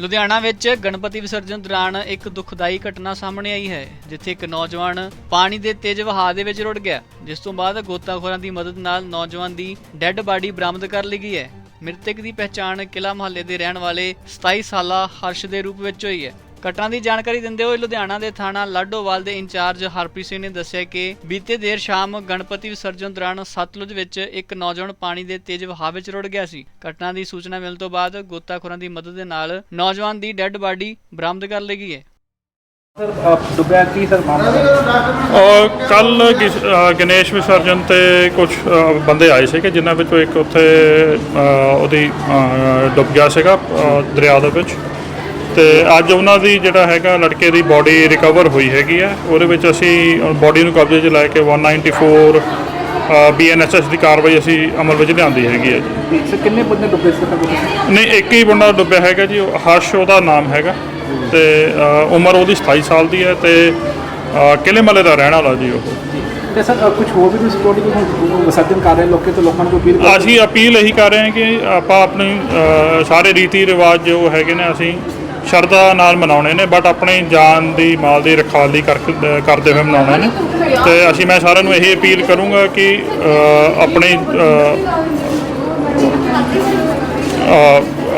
ਲੁਧਿਆਣਾ ਵਿੱਚ ਗਣਪਤੀ ਵਿਸਰਜਨ ਦੌਰਾਨ ਇੱਕ ਦੁਖਦਾਈ ਘਟਨਾ ਸਾਹਮਣੇ ਆਈ ਹੈ, ਜਿੱਥੇ ਇੱਕ ਨੌਜਵਾਨ ਪਾਣੀ ਦੇ ਤੇਜ਼ ਵਹਾਅ ਦੇ ਵਿੱਚ ਰੁੜ ਗਿਆ, ਜਿਸ ਤੋਂ ਬਾਅਦ ਗੋਤਾਖੋਰਾਂ ਦੀ ਮਦਦ ਨਾਲ ਨੌਜਵਾਨ ਦੀ ਡੈੱਡ ਬਾਡੀ ਬਰਾਮਦ ਕਰ ਲਈ ਗਈ ਹੈ। ਮ੍ਰਿਤਕ ਦੀ ਪਹਿਚਾਣ ਕਿਲਾ ਮੁਹੱਲੇ ਦੇ ਰਹਿਣ ਵਾਲੇ 27 ਸਾਲਾ ਹਰਸ਼ ਦੇ ਰੂਪ ਵਿੱਚ ਹੋਈ ਹੈ। ਘਟਨਾ ਦੀ ਜਾਣਕਾਰੀ ਦਿੰਦੇ ਹੋਏ ਲੁਧਿਆਣਾ ਦੇ ਥਾਣਾ ਲਾਡੋਵਾਲ ਦੇ ਇੰਚਾਰਜ ਹਰਪ੍ਰੀਤ ਸਿੰਘ ਨੇ ਦੱਸਿਆ ਕਿ ਬੀਤੇ ਦੇਰ ਸ਼ਾਮ ਗਣਪਤੀ ਵਿਸਰਜਨ ਦੌਰਾਨ ਸਤਲੁਜ ਵਿੱਚ ਇੱਕ ਨੌਜਵਾਨ ਪਾਣੀ ਦੇ ਤੇਜ਼ ਵਹਾਅ ਵਿੱਚ ਰੁੜ ਗਿਆ ਸੀ। ਘਟਨਾ ਦੀ ਸੂਚਨਾ ਮਿਲਣ ਤੋਂ ਬਾਅਦ ਗੋਤਾਖੋਰਾਂ ਦੀ ਮਦਦ ਦੇ ਨਾਲ ਨੌਜਵਾਨ ਦੀ ਡੈੱਡ ਬਾਡੀ ਬਰਾਮਦ ਕਰ ਲਈ ਗਈ ਹੈ। ਸਰ ਆਪ ਡੁੱਬਿਆ ਕੀ ਸਰ ਮਾਮਲਾ? ਕੱਲ ਗਣੇਸ਼ ਵਿਸਰਜਨ ਤੇ ਕੁਝ ਬੰਦੇ ਆਏ ਸੀਗੇ ਜਿਨ੍ਹਾਂ ਵਿੱਚੋਂ ਇੱਕ ਉੱਥੇ ਉਹਦੀ ਡੁੱਬ ਗਿਆ ਸੀਗਾ ਦਰਿਆ ਦੇ ਵਿੱਚ। ਤੇ ਅੱਜ ਉਹਨਾਂ ਦੀ ਜਿਹੜਾ ਹੈਗਾ ਲੜਕੇ ਦੀ ਬਾਡੀ ਰਿਕਵਰ ਹੋਈ ਹੈਗੀ ਆ। ਉਹਦੇ ਵਿੱਚ ਅਸੀਂ ਬਾਡੀ ਨੂੰ ਕਬਜ਼ੇ 'ਚ ਲੈ ਕੇ 194 ਬੀਐਨਐਸਐਸ ਦੀ ਕਾਰਵਾਈ ਅਸੀਂ ਅਮਲ ਵਿੱਚ ਲਿਆਂਦੀ ਹੈਗੀ ਹੈ ਜੀ। ਸਰ ਕਿੰਨੇ ਬੰਦੇ ਡੁੱਬੇ ਸੀ ਨਹੀਂ ਇੱਕ ਹੀ ਬੰਦਾ ਡੁੱਬਿਆ ਹੈਗਾ ਜੀ ਉਹ ਹਰਸ਼ ਉਹਦਾ ਨਾਮ ਹੈਗਾ। ਤੇ ਉਮਰ ਉਹਦੀ 27 ਸਾਲ ਦੀ ਹੈ ਤੇ ਕਿਲੇ ਮਲੇ ਦਾ ਰਹਿਣ ਵਾਲਾ ਜੀ ਉਹ। ਤੇ ਸਰ ਕੁਝ ਹੋਰ ਵੀ ਤੁਸੀਂ ਸਿਕਿਉਰਿਟੀ ਨੂੰ ਵਿਸਰਜਨ ਕਰ ਰਹੇ ਲੋਕੇ ਤੋਂ ਲੋਕਾਂ ਨੂੰ ਅਪੀਲ ਅਸੀਂ ਅਪੀਲ ਇਹੀ ਕਰ ਰਹੇ ਹਾਂ ਕਿ ਆਪਾਂ ਆਪਣੀ ਸਾਰੇ ਰੀਤੀ ਰਿਵਾਜ ਜੋ ਹੈਗੇ ਨੇ ਅਸੀਂ ਸ਼ਰਧਾ ਨਾਲ ਮਨਾਉਣੇ ਨੇ ਬਟ ਆਪਣੀ ਜਾਨ ਦੀ ਮਾਲ ਦੀ ਰਖਵਾਲੀ ਕਰਦੇ ਹੋਏ ਮਨਾਉਣੇ ਨੇ। ਤੇ ਅਸੀਂ ਮੈਂ ਸਾਰਿਆਂ ਨੂੰ ਇਹ ਅਪੀਲ ਕਰੂੰਗਾ ਕਿ ਅ, ਆਪਣੀ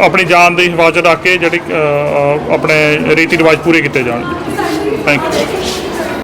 ਆਪਣੀ ਜਾਨ ਦੀ ਹਿਫਾਜ਼ਤ ਰੱਖ ਕੇ ਜਿਹੜੀ ਆਪਣੇ ਰੀਤੀ ਰਿਵਾਜ ਪੂਰੇ ਕੀਤੇ ਜਾਣ। Thank you